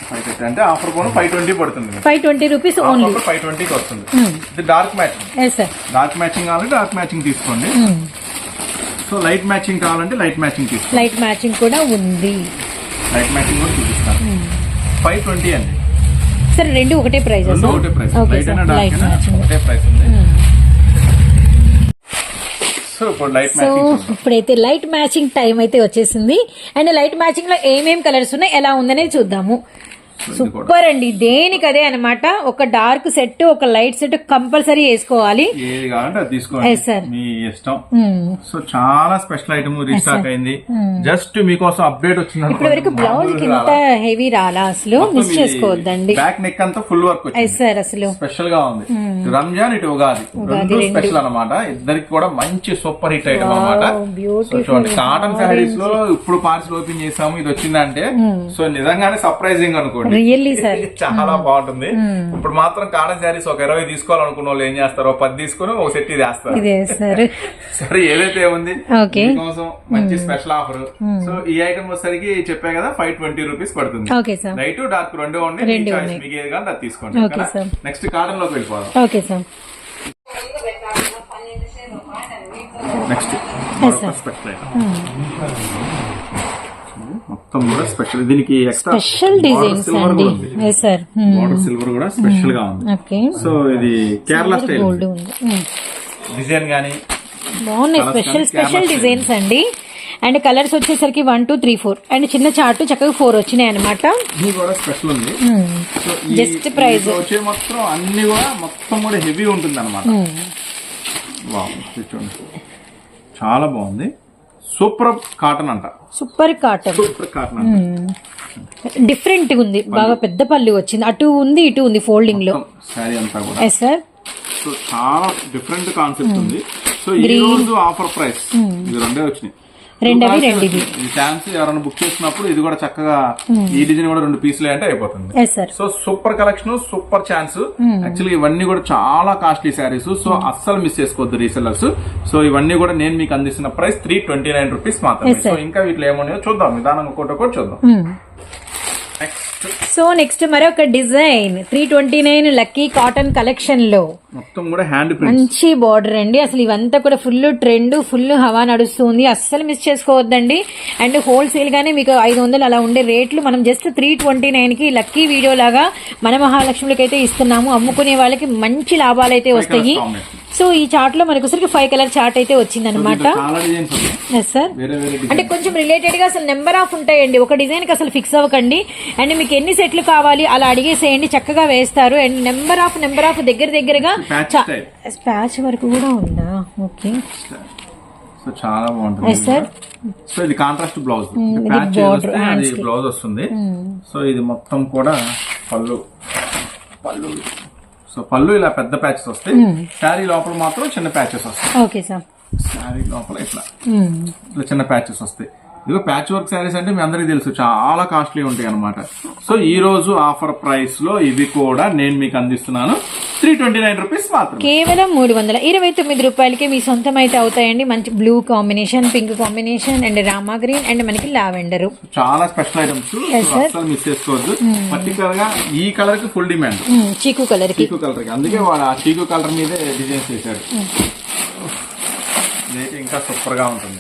five thirty అంటే ఆఫర్ పోను ఫైవ్ ట్వంటీ పడుతుంది. Five twenty rupees only five ట్వంటీకి వస్తుంది. ఇది డార్క్ మ్యాచింగ్ డార్క్ మ్యాచింగ్ కావాలంటే డార్క్ మ్యాచింగ్ తీసుకోండి. సో లైట్ మ్యాచింగ్ కావాలంటే లైట్ మ్యాచింగ్ తీసుకోండి. లైట్ మ్యాచింగ్ కూడా ఉంది. లైట్ మ్యాచింగ్ కూడా చూపిస్తాను. ఫైవ్ ట్వంటీ అండి. సార్ రెండు ఒకటే ప్రైస్ ఒకటే ప్రైస్ లైట్ అయినా డార్క్ అయినా ఒకటే ప్రైస్ ఉంది. సో ఇప్పుడైతే లైట్ మ్యాచింగ్ టైం అయితే వచ్చేసింది. అండ్ లైట్ మ్యాచింగ్లో ఏమేం కలర్స్ ఉన్నాయి ఎలా ఉందనేది చూద్దాము. సూపర్ అండి. దేనికి అదే అనమాట ఒక డార్క్ సెట్ ఒక లైట్ సెట్ కంపల్సరీ వేసుకోవాలి. ఏది కావాలంటే అది Yes, తీసుకోండి sir. మీ ఇష్టం. మ్మ్. సో చాలా స్పెషల్ ఐటమ్ రీస్టాక్ అయింది. జస్ట్ మీకోసం అప్డేట్ వచ్చింది ఇప్పటి వరకు బ్లౌజ్ ఇంత హెవీ రాలా అసలు? మిస్ చేసుకోవద్దండి. బ్యాక్ నెక్ అంతా ఫుల్ వర్క్ సార్ అసలు. స్పెషల్గా ఉంది. రంజాన్ ఇటు ఉగాది. రెండు స్పెషల్ అన్నమాట. ఇద్దరికి కూడా మంచి సూపర్ హిట్ ఐటమ్ సో చూడండి కాటన్ సారీస్లో ఇప్పుడు పార్సల్ ఓపెన్ చేసాము. ఇది వచ్చిందంటే సో నిజంగానే సర్ప్రైజింగ్ అనుకోండి. చాలా బాగుంటుంది. ఇప్పుడు మాత్రం కాటన్ శారీస్ ఒక ఇరవై తీసుకోవాలనుకున్న వాళ్ళు ఏం చేస్తారో? పది తీసుకుని ఒక సెట్ ఇది వేస్తారు. సార్ సరే ఏదైతే ఉంది మీకోసం మంచి స్పెషల్ ఆఫర్ సో ఈ ఐటమ్ వచ్చేసరికి చెప్పా కదా ఫైవ్ ట్వంటీ రూపీస్ పడుతుంది. ఓకే సార్ లైట్ డార్క్ రెండు మీకు ఏది కానీ అది తీసుకోండి. నెక్స్ట్ కాటన్లోకి వెళ్ళిపోదాం. Okay sir next. Special item మొత్తం కూడా స్పెషల్ దీనికి ఎక్స్ట్రా స్పెషల్ డిజైన్స్ అండి. ఉంది. బార్డర్ సిల్వర్ కూడా స్పెషల్గా ఉంది. ఓకే సో ఇది కేరళ స్టైల్ ఉంది. డిజైన్ గానీ బాగున్నాయి. స్పెషల్ స్పెషల్ డిజైన్స్ అండి. అండ్ కలర్స్ వచ్చేసరికి one two three four and చిన్న చార్ట్ చక్కగా ఫోర్ వచ్చినాయి అనమాట ఇది కూడా స్పెషల్ ఉంది. సో ఈ- Just price. దీంట్లో వచ్చే మొత్తం అన్ని కూడా మొత్తం కూడా హెవీ ఉంటుంది అనమాట చాలా బాగుంది. సూపర్ కాటన్ అంట. Super cotton. సూపర్ కాటన్ అంట. డిఫరెంట్ ఉంది. బాగా పెద్ద పల్లి వచ్చింది. అటు ఉంది ఇటు ఉంది ఫోల్డింగ్లో. శారీ అంతా కూడా. ఎస్ సార్ సో చాలా డిఫరెంట్ కాన్సెప్ట్ ఉంది. సో ఈ రోజు ఆఫర్ ప్రైస్ ఇది రెండే వచ్చినాయి. రెండు అవి రెండు ఇవి ఈ ఎవరైనా బుక్ చేసినప్పుడు ఇది కూడా చక్కగా ఈ డిజైన్ కూడా రెండు పీసులు అంటే అయిపోతుంది. So super collection super chance actually ఇవన్నీ కూడా చాలా కాస్ట్లీ శారీస్ సో అస్సలు మిస్ చేసుకోవద్దు రీసెల్లర్స్ సో ఇవన్నీ కూడా నేను మీకు అందిస్తున్న price three twenty nine rupees మాత్రమే సో ఇంకా వీటిలో ఏమున్నాయో చూద్దాం. నిదానంగా ఒకటి ఒకటి చూద్దాం. నెక్స్ట్ సో నెక్స్ట్ మరొక design three twenty nine lucky cotton కలెక్షన్లో మొత్తం కూడా హ్యాండ్ మంచి బార్డర్ అండి. అసలు ఇవంతా కూడా ఫుల్ ట్రెండ్ ఫుల్ హవా నడుస్తుంది. అస్సలు మిస్ చేసుకోవద్దండి. అండ్ హోల్సేల్ గానే మీకు ఐదు వందలు అలా ఉండే రేట్లు. మనం జస్ట్ త్రీ ట్వంటీ నైన్కి లక్కీ వీడియో లాగా మన మహాలక్ష్మికి అయితే ఇస్తున్నాము. అమ్ముకునే వాళ్ళకి మంచి లాభాలు అయితే వస్తాయి. సో ఈ చార్ట్లో మనకు సరికి ఫైవ్ కలర్ చార్ట్ అయితే వచ్చింది అనమాట సార్ అంటే కొంచెం రిలేటెడ్గా అసలు నెంబర్ ఆఫ్ ఉంటాయండి. ఒక డిజైన్కి అసలు ఫిక్స్ అవ్వకండి. అండ్ మీకు ఎన్ని సెట్లు కావాలి అలా అడిగేసేయండి. చక్కగా వేస్తారు. And number of number of దగ్గర దగ్గరగా ప్యాచ్ ప్యాచ్ వరకు కూడా ఉందా? ఓకే సో చాలా బాగుంటుంది. సార్ సో ఇది కాంట్రాస్ట్ బ్లౌజ్ ప్యాచ్ అది. బ్లౌజ్ వస్తుంది. సో ఇది మొత్తం కూడా పళ్ళు. పళ్ళు. సో పళ్ళు ఇలా పెద్ద ప్యాచెస్ వస్తాయి. శారీ లోపల మాత్రం చిన్న ప్యాచెస్ వస్తాయి. Okay sir. శారీ లోపల ఇట్లా. ఇట్లా చిన్న ప్యాచెస్ వస్తాయి. ఇదిగో ప్యాచ్ వర్క్ శారీస్ అంటే మీ అందరికీ తెలుసు చాలా కాస్ట్లీ ఉంటాయి అనమాట సో ఈ రోజు ఆఫర్ ప్రైస్లో ఇవి కూడా నేను మీకు అందిస్తున్నాను. త్రీ ట్వంటీ నైన్ రూపీస్ మాత్రం కేవలం మూడు వందల ఇరవై తొమ్మిది రూపాయలకి మీ సొంతం అయితే అవుతాయండి. మంచి blue combination pink combination and Rama green and మనకి లావెండర్ చాలా స్పెషల్ ఐటమ్స్. అసలు మిస్ చేసుకోవద్దు. పర్టికులర్గా ఈ కలర్కి ఫుల్ డిమాండ్ చీకు కలర్ చీకు కలర్కి. అందుకే వాడు ఆ చీకు కలర్ మీదే డిజైన్స్ చేశాడు. ఇంకా సూపర్గా ఉంటుంది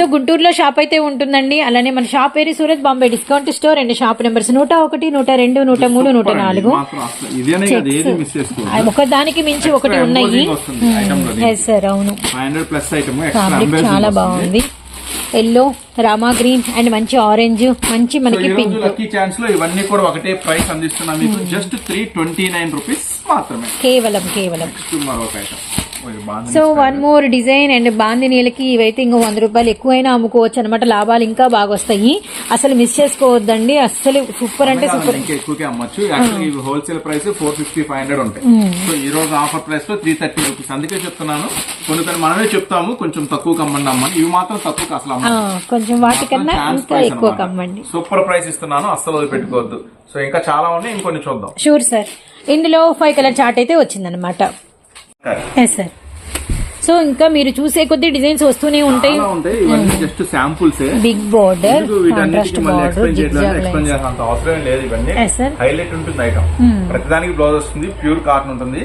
సో గుంటూరులో షాప్ అయితే ఉంటుందండి. అలానే మన షాప్ పేరు Surat Bombay discount store and. Shop numbers నూట ఒకటి నూట రెండు నూట మూడు నూట నాలుగు. ఒకదానికి మించి ఒకటి ఉన్నాయి. ఎస్ సార్ అవును. ఎక్స్ట్రా ఫ్యాబ్రిక్ చాలా బాగుంది. ఎల్లో రామా గ్రీన్ అండ్ మంచి ఆరెంజ్ మంచి మనకి పింక్ లక్కీ ఛాన్స్లో ఇవన్నీ కూడా ఒకటే ప్రైస్ అందిస్తున్నా మీకు. Just three twenty nine rupees మాత్రమే. కేవలం కేవలం. మరొక item so one more design and బాందినీలకి ఇవైతే ఇంకో వంద రూపాయలు ఎక్కువైనా అమ్ముకోవచ్చు అనమాట లాభాలు ఇంకా బాగా వస్తాయి అసలు మిస్ చేసుకోవద్దండి. అసలు సూపర్ అంటే సూపర్ ఎక్కువకే అమ్మచ్చు. Actually wholesale price four fifty five hundred ఉంటాయి. సో ఈ రోజు ఆఫర్ ప్రైస్లో త్రీ థర్టీ రూపీస్ అందుకే చెప్తున్నాను కొన్ని కొన్ని మనమే చెప్తాము కొంచెం తక్కువ అమ్మండి అమ్మని. ఇవి మాత్రం తక్కువ అసలు కొంచెం వాటికన్నా ఇంకా ఎక్కువ కమ్మండి. సూపర్ ప్రైస్ ఇస్తున్నాను అస్సలు వదిలిపెట్టుకోవద్దు. సో ఇంకా చాలా ఉన్నాయి ఇంకొన్ని చూద్దాం. షూర్ సార్ ఇందులో ఫైవ్ కలర్ చార్ట్ అయితే వచ్చిందనమాట ఎస్ సార్ సో ఇంకా మీరు చూసే కొద్ది డిజైన్స్ వస్తూనే ఉంటాయి. ఇవన్నీ just samples big border contrast border explain చేయాల్సిన అవసరం లేదు. ఇవన్నీ. హైలైట్ ఉంటుంది ఐటమ్ ప్రతిదానికి బ్లౌజ్ వస్తుంది ప్యూర్ కాటన్ ఉంటుంది.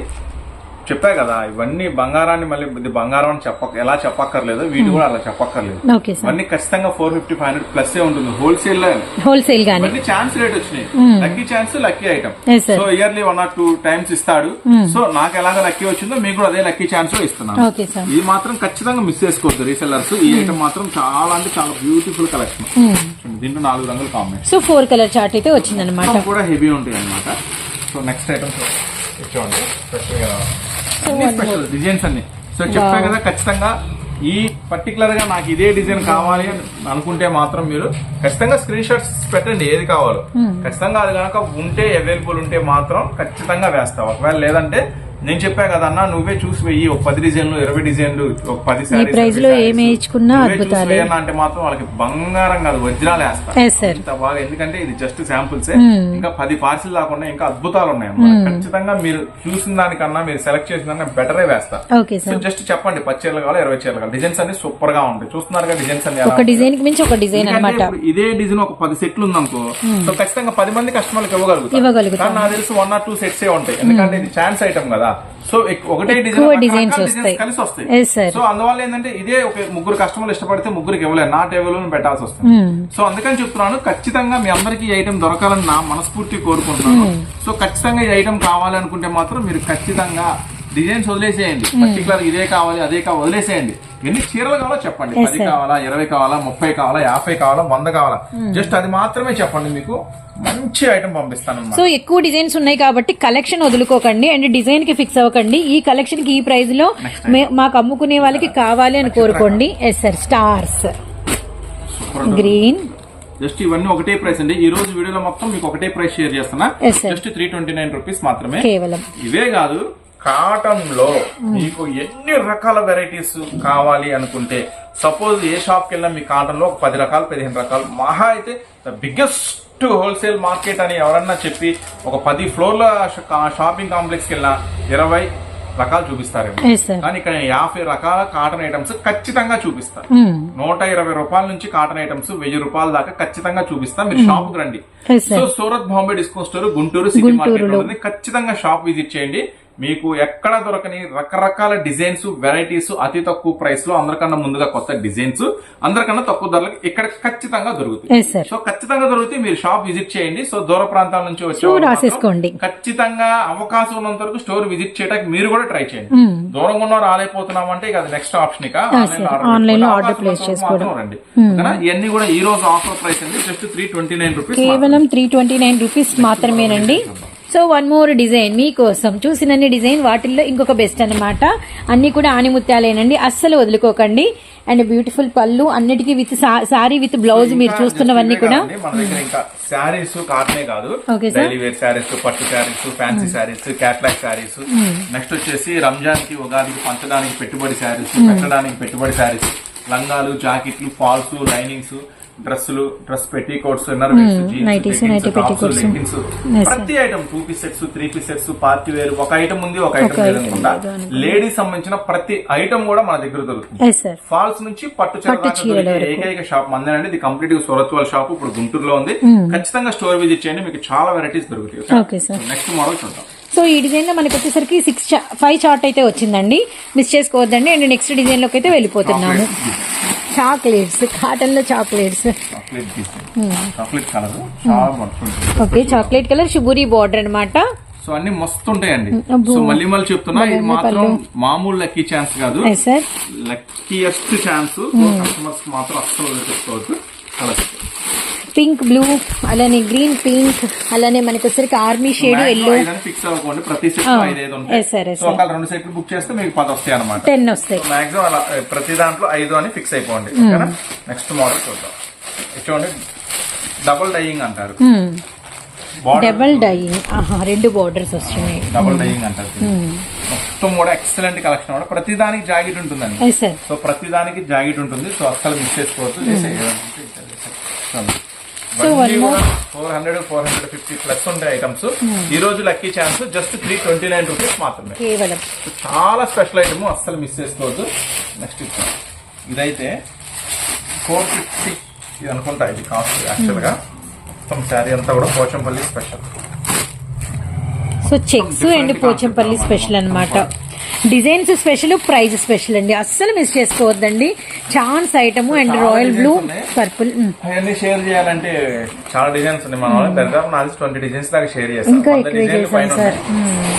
చెప్పా కదా ఇవన్నీ బంగారాన్ని మళ్ళీ ఇది బంగారం అని చెప్ప ఎలా చెప్పక్కర్లేదు వీటి కూడా అలా చెప్పక్కర్లేదు. సార్ ఇవన్నీ ఖచ్చితంగా four fifty five hundred plus ఉంటుంది. హోల్సేల్లో హోల్సేల్ గానీ. ఛాన్స్ రేట్ వచ్చినాయి. Lucky chance lucky item. So yearly one or two times ఇస్తాడు. సో నాకు ఎలాగ లక్కీ వచ్చిందో మీకు కూడా అదే లక్కీ ఛాన్స్ ఇస్తున్నాను. ఇది మాత్రం ఖచ్చితంగా మిస్ చేసుకోవద్దు రీసెల్లర్స్ ఈ ఐటమ్ మాత్రం చాలా అంటే చాలా బ్యూటిఫుల్ కలెక్షన్ దీంట్లో నాలుగు రంగుల combination so four colour chart అయితే వచ్చిందనమాట మొత్తం కూడా హెవీ ఉంటాయి అన్నమాట. సో నెక్స్ట్ ఐటమ్ చూడండి. స్పెషల్గా అన్ని స్పెషల్ డిజైన్స్ అన్ని. సో చెప్పా కదా ఖచ్చితంగా ఈ పర్టికులర్గా నాకు ఇదే డిజైన్ కావాలి అని అనుకుంటే మాత్రం మీరు ఖచ్చితంగా స్క్రీన్ షాట్స్ పెట్టండి ఏది కావాలో. ఖచ్చితంగా అది కనుక ఉంటే అవైలబుల్ ఉంటే మాత్రం ఖచ్చితంగా వేస్తావు? ఒకవేళ లేదంటే నేను చెప్పా కదా అన్న నువ్వే చూసి వెయ్యి ఒక పది డిజైన్లు ఇరవై డిజైన్లు ఒక పది ఇరవై లో. ఏమి వేయించుకున్నా అద్భుతాలే. అంటే మాత్రం వాళ్ళకి బంగారం కాదు వజ్రాలు వేస్తా. ఎస్ సార్ ఇంత బాగా ఎందుకంటే ఇది జస్ట్ శాంపుల్స్ ఇంకా పది పార్సిల్ కాకుండా ఇంకా అద్భుతాలు ఉన్నాయి అన్నమాట. ఖచ్చితంగా మీరు చూసిన దానికన్నా మీరు సెలెక్ట్ చేసిన దానికన్నా బెటరే వేస్తా. ఓకే సో సార్ జస్ట్ చెప్పండి పది చీరలు కావాలి ఇరవై చీరలు కావాలి? డిజైన్స్ అన్ని సూపర్గా ఉంటాయి. చూస్తున్నారు డిజైన్స్ అన్ని ఒక డిజైన్ మించి ఒక డిజైన్ ఇప్పుడు ఇదే డిజైన్ ఒక పది సెట్లు ఉందనుకో సో ఖచ్చితంగా పది మంది కస్టమర్లకు ఇవ్వగలుగుతాం ఇవ్వగలుగుతాం. కానీ నాకు తెలిసి వన్ ఆర్ టూ సెట్స్ ఏ ఉంటాయి. ఎందుకంటే ఇది ఛాన్స్ ఐటమ్ కదా. సో ఒకటే డిజైన్ వస్తాయి. కలిసి వస్తాయి. సో అందువల్ల ఏంటంటే ఇదే ఒక ముగ్గురు కస్టమర్లు ఇష్టపడితే ముగ్గురికి ఇవ్వలేదు నా టేబుల్ పెట్టాల్సి వస్తుంది. సో అందుకని చెప్తున్నాను ఖచ్చితంగా మీ అందరికి ఈ ఐటమ్ దొరకాలని నా మనస్ఫూర్తి కోరుకుంటున్నాను. సో ఖచ్చితంగా ఈ ఐటమ్ కావాలి అనుకుంటే మాత్రం మీరు ఖచ్చితంగా డిజైన్స్ వదిలేసేయండి. పర్టికులర్ ఇదే కావాలి అదే కావాలి వదిలేసేయండి. ఎన్ని చీరలు కావాలో చెప్పండి. పది. కావాలా ఇరవై కావాలా ముప్పై కావాలా యాభై కావాలా వంద కావాలా? జస్ట్ అది మాత్రమే చెప్పండి మీకు. మంచి ఐటమ్ పంపిస్తాను సో ఎక్కువ డిజైన్స్ ఉన్నాయి కాబట్టి కలెక్షన్ వదులుకోకండి అండ్ డిజైన్కి ఫిక్స్ అవ్వకండి. ఈ కలెక్షన్కి ఈ ప్రైస్లో మాకు అమ్ముకునే వాళ్ళకి కావాలి అని కోరుకోండి. Yes sir stars green just ఇవన్నీ ఒకటే ప్రైస్ అండి. ఈ రోజు వీడియోలో మొత్తం మీకు ఒకటే ప్రైస్ షేర్ చేస్తున్నా. Just three twenty nine rupees మాత్రమే. కేవలం. ఇవే కాదు కాటన్లో మీకు ఎన్ని రకాల వెరైటీస్ కావాలి అనుకుంటే సపోజ్ ఏ షాప్కి వెళ్ళినా మీ కాటన్లో ఒక పది రకాలు పదిహేను రకాలు. మహా అయితే ద బిగ్గెస్ట్ హోల్సేల్ మార్కెట్ అని ఎవరన్నా చెప్పి ఒక పది ఫ్లోర్ల షాపింగ్ కాంప్లెక్స్కి వెళ్ళినా ఇరవై రకాలు చూపిస్తారేమో. సార్ కానీ ఇక్కడ యాభై రకాల కాటన్ ఐటమ్స్ ఖచ్చితంగా చూపిస్తాను నూట ఇరవై రూపాయల నుంచి కాటన్ ఐటమ్స్ వెయ్యి రూపాయల దాకా ఖచ్చితంగా చూపిస్తా. మీరు షాప్కి రండి. So sir Surat Bombay discount store Guntur city market ఉంది ఖచ్చితంగా షాప్ విజిట్ చేయండి. మీకు ఎక్కడ దొరకని రకరకాల డిజైన్స్ వెరైటీస్ అతి తక్కువ ప్రైస్లో అందరికన్నా ముందుగా కొత్త డిజైన్స్ అందరికన్నా తక్కువ ధరలకు ఇక్కడ ఖచ్చితంగా దొరుకుతాయి. సో ఖచ్చితంగా దొరికితే మీరు షాప్ విజిట్ చేయండి. సో దూర ప్రాంతాల నుంచి వచ్చే. ఖచ్చితంగా అవకాశం ఉన్నంత వరకు స్టోర్ విజిట్ చేయడానికి మీరు కూడా ట్రై చేయండి. దూరంగా ఉన్న రాలేకపోతున్నాం అంటే ఇక అది నెక్స్ట్ ఆప్షన్ ఇక. Online లో place చేసుకోవడం. రండి. ఓకేనా? ఇవన్నీ కూడా ఈ రోజు ఆఫర్ ప్రైస్ అండి. Just three twenty nine rupees కేవలం త్రీ ట్వంటీ నైన్ రూపీస్ మాత్రమేనండి సో వన్ మోర్ డిజైన్ మీకోసం. చూసినన్ని డిజైన్ వాటిల్లో ఇంకొక బెస్ట్ అన్నమాట. అన్ని కూడా ఆనిముత్యాలేనండి. అస్సలు వదులుకోకండి. అండ్ బ్యూటిఫుల్ పళ్ళు అన్నిటికీ విత్ సారీ విత్ బ్లౌజ్ మీరు చూస్తున్నవన్నీ కూడా. శారీస్ కాటనే కాదు. డైలీ వేర్ శారీస్ పట్టు saris fancy saris catalogue saris next వచ్చేసి రంజాన్కి ఉగాదికి పంచడానికి పెట్టుబడి శారీస్ పెట్టడానికి పెట్టుబడి శారీస్ లంగాలు జాకెట్లు ఫాల్స్ లైనింగ్స్ డ్రెస్సులు డ్రెస్ పెట్టి కోట్స్ sir. ప్రతి item two piece sets three piece sets party wear ఒక ఐటమ్ ఉంది ఒక ఐటమ్ లేదనుకుంటా లేడీస్ సంబంధించిన ప్రతి ఐటమ్ కూడా మన దగ్గర దొరుకుతుంది. ఫాల్స్ నుంచి పట్టు చీర. ఏకైక షాప్ మందేనండి. ఇది కంప్లీట్ సూరత్ వాళ్ళ షాప్ ఇప్పుడు గుంటూరులో ఉంది. ఖచ్చితంగా స్టోర్ విజిట్ చేయండి. మీకు చాలా వెరైటీస్ దొరుకుతాయి. నెక్స్ట్ మోడల్ చూద్దాం. సో ఈ డిజైన్లో మనకి వచ్చేసరికి సిక్స్ ఫైవ్ చార్ట్ అయితే వచ్చిందండి. మిస్ చేసుకోవద్దండి. అండ్ నెక్స్ట్ డిజైన్లోకి అయితే వెళ్ళిపోతున్నాము. చాక్లెట్స్ కాటన్లో చాక్లెట్స్. చాక్లెట్ చాక్లెట్ కలర్ చాలా బాగుంటుంది ఓకే చాక్లెట్ కలర్ షుబూరి బార్డర్ అన్నమాట. సో అన్ని మస్తు ఉంటాయండి. అబ్బో. సో మళ్ళీ మళ్ళీ చెప్తున్నా ఇది మాత్రం. మామూలు లక్కీ ఛాన్స్ కాదు. Luckiest chance. కస్టమర్స్ మాత్రం అస్సలు చెప్పుకోవద్దు కలర్స్. పింక్ బ్లూ అలానే గ్రీన్ పింక్ అలానే మనకి వచ్చరికి ఆర్మీ షేడ్ ఎల్లో ఫిక్స్ అవ్వకండి ప్రతి రెండు సెట్లు బుక్ చేస్తే మీకు పది వస్తాయి అనమాట టెన్ వస్తాయి. మాక్సిమం అలా ప్రతి దాంట్లో ఐదు అని ఫిక్స్ అయిపోండి. ఓకేనా? నెక్స్ట్ మోడల్ చూద్దాం. చూడండి. డబుల్ డైయింగ్ అంటారు. డబల్ డైయింగ్ ఆహా రెండు బార్డర్స్ వస్తున్నాయి. డబుల్ డైయింగ్ అంటారు. మొత్తం కూడా ఎక్సలెంట్ కలెక్షన్ కూడా ప్రతి దానికి జాకెట్ ఉంటుందండి. సో ప్రతి దానికి జాకెట్ ఉంటుంది. సో అస్సలు మిస్ చేసుకోవద్దు. Four hundred four hundred fifty plus ఉంటాయి ఐటమ్స్ ఈ రోజు lucky chance just three twenty nine rupees మాత్రమే. కేవలం. చాలా స్పెషల్ ఐటమ్ అస్సలు మిస్ చేసుకోవద్దు. నెక్స్ట్ ఇచ్చాం ఇదైతే ఫోర్ ఫిఫ్టీ ఇది అనుకుంటా ఇది కాస్ట్ యాక్చువల్గా. మొత్తం శారీ అంతా కూడా Pochampally special so checks and Pochampally special అన్నమాట. డిజైన్స్ స్పెషల్ ప్రైస్ స్పెషల్ అండి. అస్సలు మిస్ చేసుకోవద్దండి. Chance item and royal blue. Purple అవన్నీ షేర్ చేయాలంటే చాలా డిజైన్స్ ఉన్నాయి. మన వాళ్ళు దాదాపు నాది ట్వంటీ డిజైన్స్ దాకా షేర్ చేస్తాం ఇంకా ఎక్కువే చేశాను సార్.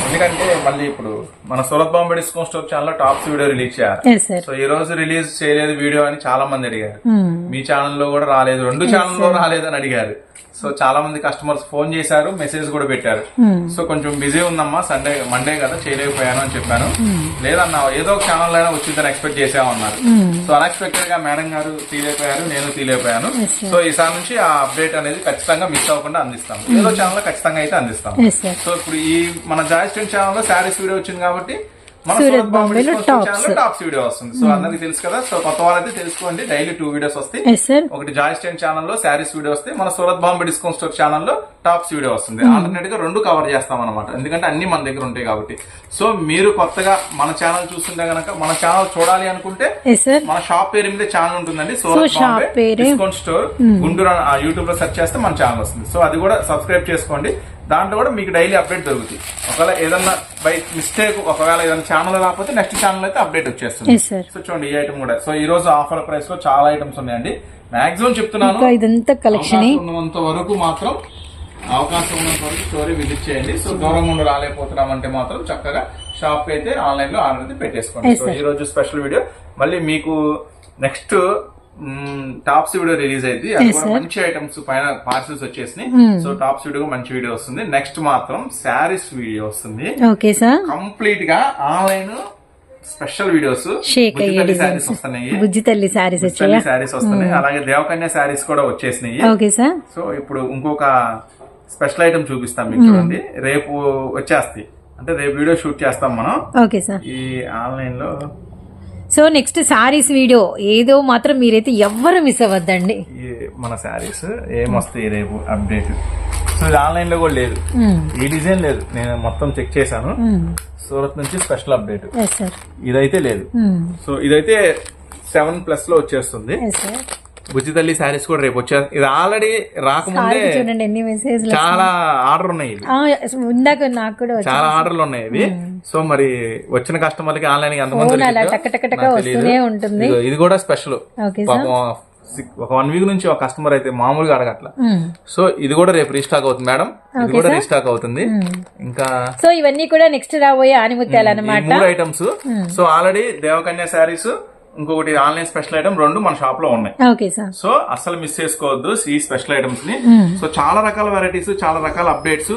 ఎందుకంటే మళ్ళీ ఇప్పుడు మన Surat Bombay discount store channel tops video release చేయాలి. సో ఈ రోజు రిలీజ్ చేయలేదు వీడియో అని చాలా మంది అడిగారు. మీ ఛానల్లో కూడా రాలేదు. రెండు ఛానల్లో రాలేదు అని అడిగారు. సో చాలా మంది కస్టమర్స్ ఫోన్ చేశారు మెసేజ్ కూడా పెట్టారు. సో కొంచెం బిజీ ఉందమ్మా సండే మండే కదా చేయలేకపోయాను అని చెప్పాను. లేదన్నా ఏదో ఒక ఛానల్ అయినా వచ్చిందని ఎక్స్పెక్ట్ చేసామన్నారు సో అన్ఎక్స్పెక్టెడ్గా మేడం గారు తీలేకపోయారు నేను తీలేకపోయాను. సో ఈసారి నుంచి ఆ అప్డేట్ అనేది ఖచ్చితంగా మిస్ అవ్వకుండా అందిస్తాం ఏదో ఛానల్లో ఖచ్చితంగా అయితే అందిస్తాం సో ఇప్పుడు ఈ మన జాయిస్టెంట్ ఛానల్లో శారీస్ వీడియో వచ్చింది కాబట్టి సూరత్ సూరత్ బాంబే బాంబేలో. ఛానల్ టాప్స్ వీడియో వస్తుంది. సో అందరికి తెలుసు కదా? సో కొత్త వాళ్ళైతే తెలుసుకోండి. డైలీ టూ వీడియోస్ వస్తాయి. ఒకటి జాయ్ స్టైన్ ఛానల్లో శారీస్ వీడియో వస్తే మన సూరత్ బాంబే డిస్కౌంట్ స్టోర్ ఛానల్లో టాప్స్ వీడియో వస్తుంది. ఆల్టర్నేట్గా రెండు కవర్ చేస్తాం అనమాట ఎందుకంటే అన్ని మన దగ్గర ఉంటాయి కాబట్టి. సో మీరు కొత్తగా మన ఛానల్ చూస్తుంటే గనక మన ఛానల్ చూడాలి అనుకుంటే మన షాప్ పేరు మీద ఛానల్ ఉంటుందండి. Surat Bombay discount store. Guntur ఆ యూట్యూబ్లో సెర్చ్ చేస్తే మన ఛానల్ వస్తుంది. సో అది కూడా సబ్స్క్రైబ్ చేసుకోండి. దాంట్లో కూడా మీకు డైలీ అప్డేట్ దొరుకుతుంది ఒకవేళ ఏదన్నా బై మిస్టేక్ ఒకవేళ ఏదైనా ఛానల్ రాకపోతే నెక్స్ట్ ఛానల్ అయితే అప్డేట్ వచ్చేస్తుంది. సో చూడండి ఈ ఐటమ్ కూడా. సో ఈ రోజు ఆఫర్ ప్రైస్లో చాలా ఐటమ్స్ ఉన్నాయండి. మాక్సిమం చెప్తున్నాను ఇదంతా కలెక్షన్ ఉన్నంత వరకు మాత్రం అవకాశం ఉన్నంత వరకు స్టోరీ విజిట్ చేయండి. సో దూరం ఉండి రాలేకపోతున్నాం అంటే మాత్రం చక్కగా షాప్ అయితే ఆన్లైన్లో ఆర్డర్ అయితే పెట్టేసుకోండి. సో. ఈ రోజు స్పెషల్ వీడియో మళ్ళీ మీకు నెక్స్ట్ టాప్స్ వీడియో రిలీజ్ అయింది. అది కూడా. మంచి ఐటమ్స్ పైన పార్సల్స్ వచ్చేసినాయి. సో టాప్స్ వీడియో మంచి వీడియో వస్తుంది. నెక్స్ట్ మాత్రం శారీస్ వీడియో వస్తుంది. ఓకే సార్ కంప్లీట్గా ఆన్లైన్ స్పెషల్ వీడియోస్. శారీస్ వస్తున్నాయి. బుజ్జి తల్లి శారీస్ వచ్చాయా? శారీస్ వస్తున్నాయి. అలాగే దేవకన్య శారీస్ కూడా వచ్చేసినాయి. ఓకే సార్ సో ఇప్పుడు ఇంకొక స్పెషల్ ఐటమ్ చూపిస్తాం మీకు చూడండి. రేపు వచ్చేస్తాయి. అంటే రేపు వీడియో షూట్ చేస్తాం మనం. ఓకే సార్ ఈ ఆన్లైన్లో సో నెక్స్ట్ సారీస్ వీడియో. ఏదో మాత్రం మీరైతే ఎవ్వరు మిస్ అవ్వద్దండి. మన శారీస్ ఏమొస్తాయి రేపు అప్డేట్ సో ఇది ఆన్లైన్లో కూడా లేదు. ఈ డిజైన్ లేదు. నేను మొత్తం చెక్ చేశాను. సూరత్ నుంచి స్పెషల్ అప్డేట్ ఇదైతే లేదు. సో ఇదైతే సెవెన్ ప్లస్లో వచ్చేస్తుంది. బుజ్జి తల్లి శారీస్ కూడా రేపు వచ్చే ఇది ఆల్రెడీ రాకముందే చూడండి ఎన్ని మెసేజ్లు చాలా ఆర్డర్ ఉన్నాయి ఇందాక నాకు కూడా చాలా ఆర్డర్లు ఉన్నాయి ఇవి. సో మరి వచ్చిన కస్టమర్లకి ఆన్లైన్. వస్తూనే ఉంటుంది. ఇది కూడా స్పెషల్ ఒక వన్ వీక్ నుంచి ఒక కస్టమర్ అయితే మామూలుగా అడగట్ల. మ్మ్. సో ఇది కూడా రేపు రీస్టాక్ అవుతుంది మేడం ఇది కూడా రీస్టాక్ అవుతుంది. ఇంకా సో ఇవన్నీ కూడా నెక్స్ట్ రాబోయే ఆనిముత్యాలు అనమాట మూడు items so already Devakanya sarees ఇంకొకటి ఆన్లైన్ స్పెషల్ ఐటమ్ రెండు మన షాప్లో ఉన్నాయి. Okay sir. సో అస్సలు మిస్ చేసుకోవద్దు ఈ స్పెషల్ ఐటమ్స్ని సో చాలా రకాల వెరైటీస్ చాలా రకాల అప్డేట్స్.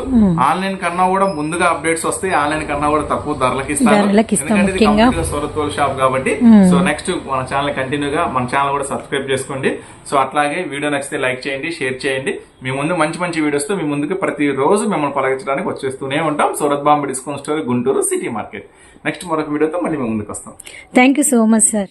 ఆన్లైన్ కన్నా కూడా ముందుగా అప్డేట్స్ వస్తాయి ఆన్లైన్ కన్నా కూడా తక్కువ ధరలకి ఇస్తారు షాప్ కాబట్టి. సో నెక్స్ట్ మన ఛానల్ కంటిన్యూ గా మన ఛానల్ కూడా సబ్స్క్రైబ్ చేసుకోండి. సో అట్లాగే వీడియో నచ్చితే లైక్ చేయండి షేర్ చేయండి. మీ ముందు మంచి మంచి వీడియోస్తో మీ ముందుకు ప్రతి రోజు మిమ్మల్ని పలకరించడానికి వచ్చేస్తూనే ఉంటాం. Surat Bombay discount store Guntur city market. Next మరొక వీడియోతో మళ్ళీ మీ ముందుకు వస్తాం. Thank you so much sir